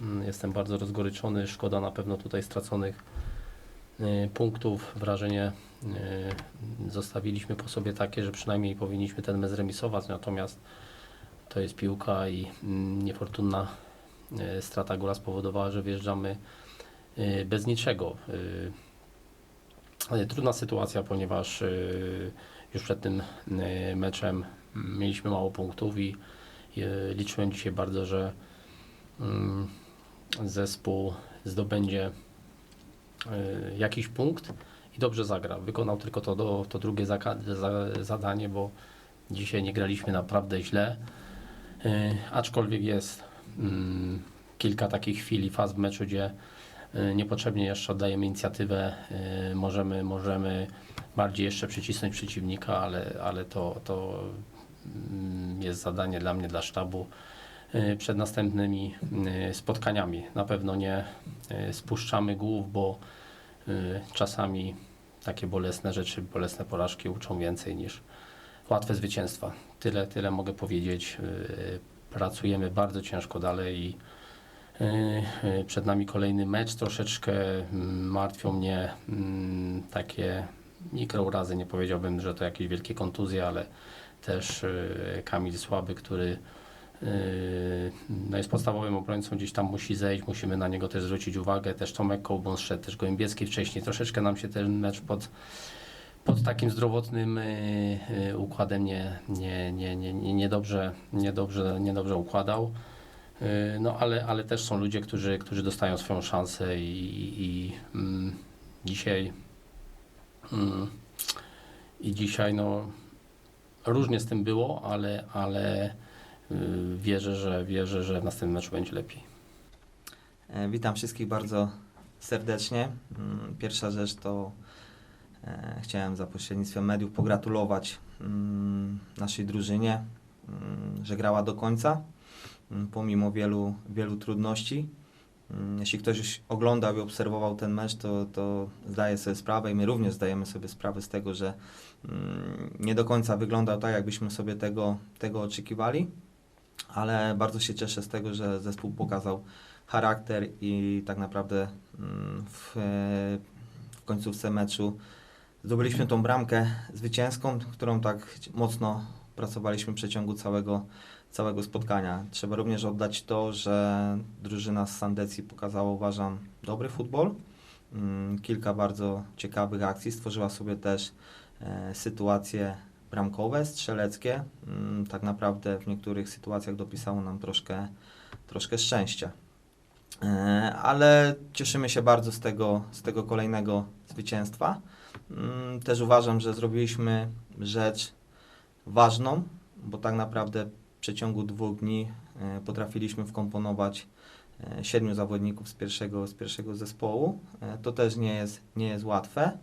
Mm, Jestem bardzo rozgoryczony. Szkoda na pewno tutaj straconych y, punktów. Wrażenie y, zostawiliśmy po sobie takie, że przynajmniej powinniśmy ten mecz remisować, natomiast to jest piłka i mm, niefortunna y, strata gola spowodowała, że wjeżdżamy bez niczego. Trudna sytuacja, ponieważ już przed tym meczem mieliśmy mało punktów i liczyłem dzisiaj bardzo, że mm, zespół zdobędzie y, jakiś punkt i dobrze zagra. Wykonał tylko to, to drugie zadanie, bo dzisiaj nie graliśmy naprawdę źle. Y, aczkolwiek jest mm, kilka takich chwil i faz w meczu, gdzie y, niepotrzebnie jeszcze oddajemy inicjatywę. Możemy, możemy bardziej jeszcze przycisnąć przeciwnika, ale, ale to, to mm, jest zadanie dla mnie, dla sztabu przed następnymi y, spotkaniami. Na pewno nie y, spuszczamy głów, bo y, czasami takie bolesne rzeczy, bolesne porażki uczą więcej niż łatwe zwycięstwa. Tyle, tyle mogę powiedzieć. Y, Pracujemy bardzo ciężko dalej i y, y, przed nami kolejny mecz. Troszeczkę mm, martwią mnie mm, takie mikrourazy. Nie powiedziałbym, że to jakieś wielkie kontuzje, ale też y, Kamil Słaby, który y, no jest podstawowym obrońcą, gdzieś tam musi zejść, musimy na niego też zwrócić uwagę. Też Tomek Kołbon szedł, też Gołębieski wcześniej. Troszeczkę nam się ten mecz pod, pod takim zdrowotnym y, y, układem nie, nie, nie, nie, nie, niedobrze, niedobrze, niedobrze układał. No ale, ale też są ludzie, którzy, którzy dostają swoją szansę i, i mm, dzisiaj mm, i dzisiaj no różnie z tym było, ale, ale wierzę, że wierzę, że w następnym meczu będzie lepiej. E, Witam wszystkich bardzo serdecznie. Mm, Pierwsza rzecz to e, chciałem za pośrednictwem mediów pogratulować mm, naszej drużynie, mm, że grała do końca, pomimo wielu, wielu trudności. Jeśli ktoś już oglądał i obserwował ten mecz, to, to zdaje sobie sprawę i my również zdajemy sobie sprawę z tego, że nie do końca wyglądał tak, jakbyśmy sobie tego, tego oczekiwali, ale bardzo się cieszę z tego, że zespół pokazał charakter i tak naprawdę mm, w, w końcówce meczu zdobyliśmy tą bramkę zwycięską, którą tak mocno pracowaliśmy w przeciągu całego, całego spotkania. Trzeba również oddać to, że drużyna z Sandecji pokazała, uważam, dobry futbol. Mm, Kilka bardzo ciekawych akcji, stworzyła sobie też e, sytuacje bramkowe, strzeleckie. Mm, Tak naprawdę w niektórych sytuacjach dopisało nam troszkę, troszkę szczęścia. E, ale cieszymy się bardzo z tego, z tego kolejnego zwycięstwa. Mm, Też uważam, że zrobiliśmy rzecz ważną, bo tak naprawdę w przeciągu dwóch dni e, potrafiliśmy wkomponować e, siedmiu zawodników z pierwszego, z pierwszego zespołu. To też nie jest, nie jest łatwe.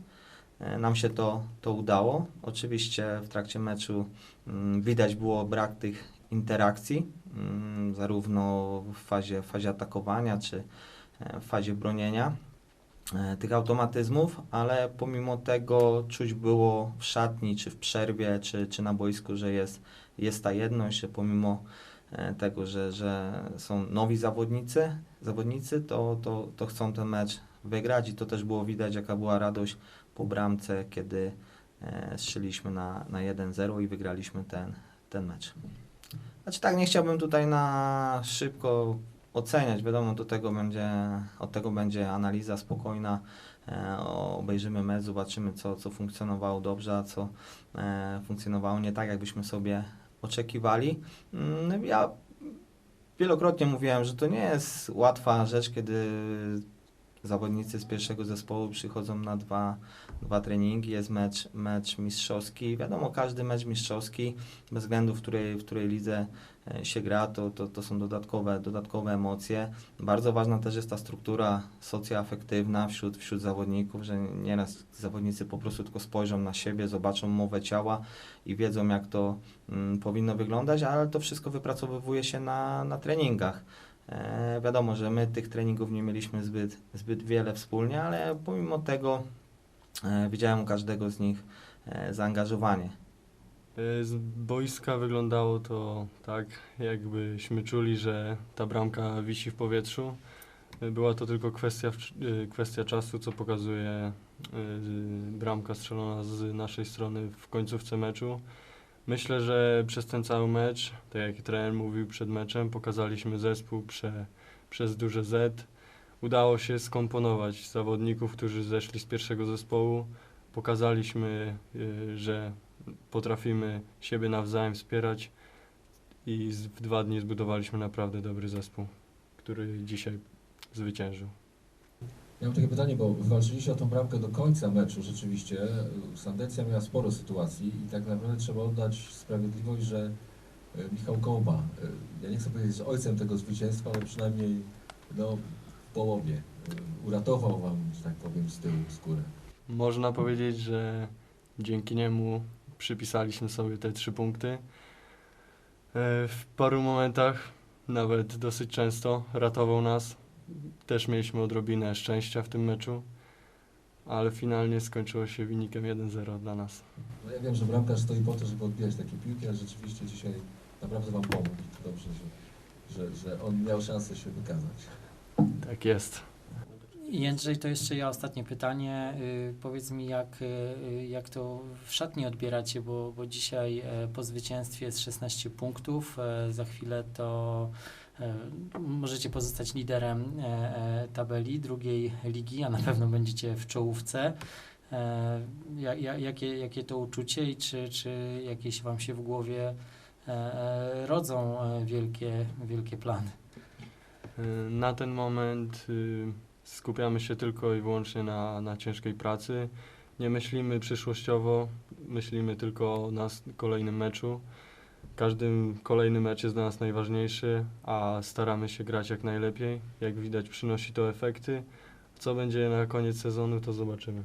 E, Nam się to, to udało. Oczywiście w trakcie meczu mm, widać było brak tych interakcji, mm, zarówno w fazie, w fazie atakowania czy e, w fazie bronienia e, tych automatyzmów, ale pomimo tego czuć było w szatni, czy w przerwie, czy, czy na boisku, że jest, jest ta jedność, że pomimo tego, że, że są nowi zawodnicy, zawodnicy to, to, to chcą ten mecz wygrać i to też było widać, jaka była radość po bramce, kiedy e, strzeliśmy na, na 1-0 i wygraliśmy ten, ten mecz. Znaczy tak, nie chciałbym tutaj na szybko oceniać. Wiadomo, do tego będzie, od tego będzie analiza spokojna. E, obejrzymy mecz, zobaczymy, co, co funkcjonowało dobrze, a co e, funkcjonowało nie tak, jakbyśmy sobie oczekiwali. Mm, Ja wielokrotnie mówiłem, że to nie jest łatwa rzecz, kiedy zawodnicy z pierwszego zespołu przychodzą na dwa, dwa treningi, jest mecz, mecz mistrzowski. Wiadomo, każdy mecz mistrzowski, bez względu w której, w której lidze e, się gra, to, to, to są dodatkowe, dodatkowe emocje. Bardzo ważna też jest ta struktura socjoafektywna wśród, wśród zawodników, że nieraz zawodnicy po prostu tylko spojrzą na siebie, zobaczą mowę ciała i wiedzą, jak to mm, powinno wyglądać, ale to wszystko wypracowywuje się na, na treningach. E, wiadomo, że my tych treningów nie mieliśmy zbyt, zbyt wiele wspólnie, ale pomimo tego e, widziałem u każdego z nich e, zaangażowanie. Y, Z boiska wyglądało to tak, jakbyśmy czuli, że ta bramka wisi w powietrzu. Y, Była to tylko kwestia, y, kwestia czasu, co pokazuje bramka strzelona z naszej strony w końcówce meczu. Myślę, że przez ten cały mecz, tak jak trener mówił przed meczem, pokazaliśmy zespół prze, przez duże Z. Udało się skomponować zawodników, którzy zeszli z pierwszego zespołu. Pokazaliśmy, y, że potrafimy siebie nawzajem wspierać i w dwa dni zbudowaliśmy naprawdę dobry zespół, który dzisiaj zwyciężył. Ja mam takie pytanie, bo walczyliście o tą bramkę do końca meczu rzeczywiście. Sandecja miała sporo sytuacji i tak naprawdę trzeba oddać sprawiedliwość, że e, Michał Kołba, e, ja nie chcę powiedzieć, że ojcem tego zwycięstwa, ale przynajmniej no, w połowie e, uratował wam, że tak powiem, z tyłu skórę. Można powiedzieć, że dzięki niemu przypisaliśmy sobie te trzy punkty. W paru momentach, nawet dosyć często, ratował nas. Też mieliśmy odrobinę szczęścia w tym meczu, ale finalnie skończyło się wynikiem 1-0 dla nas. No ja wiem, że bramkarz stoi po to, żeby odbijać takie piłki, ale rzeczywiście dzisiaj naprawdę wam pomógł i to dobrze, że, że, że on miał szansę się wykazać. Tak jest. Jędrzej, to jeszcze ja ostatnie pytanie. Y, Powiedz mi, jak, y, jak to w szatni odbieracie, bo, bo dzisiaj e, po zwycięstwie jest 16 punktów. e, Za chwilę to możecie pozostać liderem e, e, tabeli drugiej ligi, a na pewno będziecie w czołówce. E, ja- ja- Jakie, jakie to uczucie i czy, czy jakieś Wam się w głowie e, e, rodzą e, wielkie, wielkie plany? Na ten moment y, skupiamy się tylko i wyłącznie na, na ciężkiej pracy. Nie myślimy przyszłościowo, myślimy tylko o nas kolejnym meczu. Każdy kolejny mecz jest dla nas najważniejszy, a staramy się grać jak najlepiej. Jak widać, przynosi to efekty. Co będzie na koniec sezonu, to zobaczymy.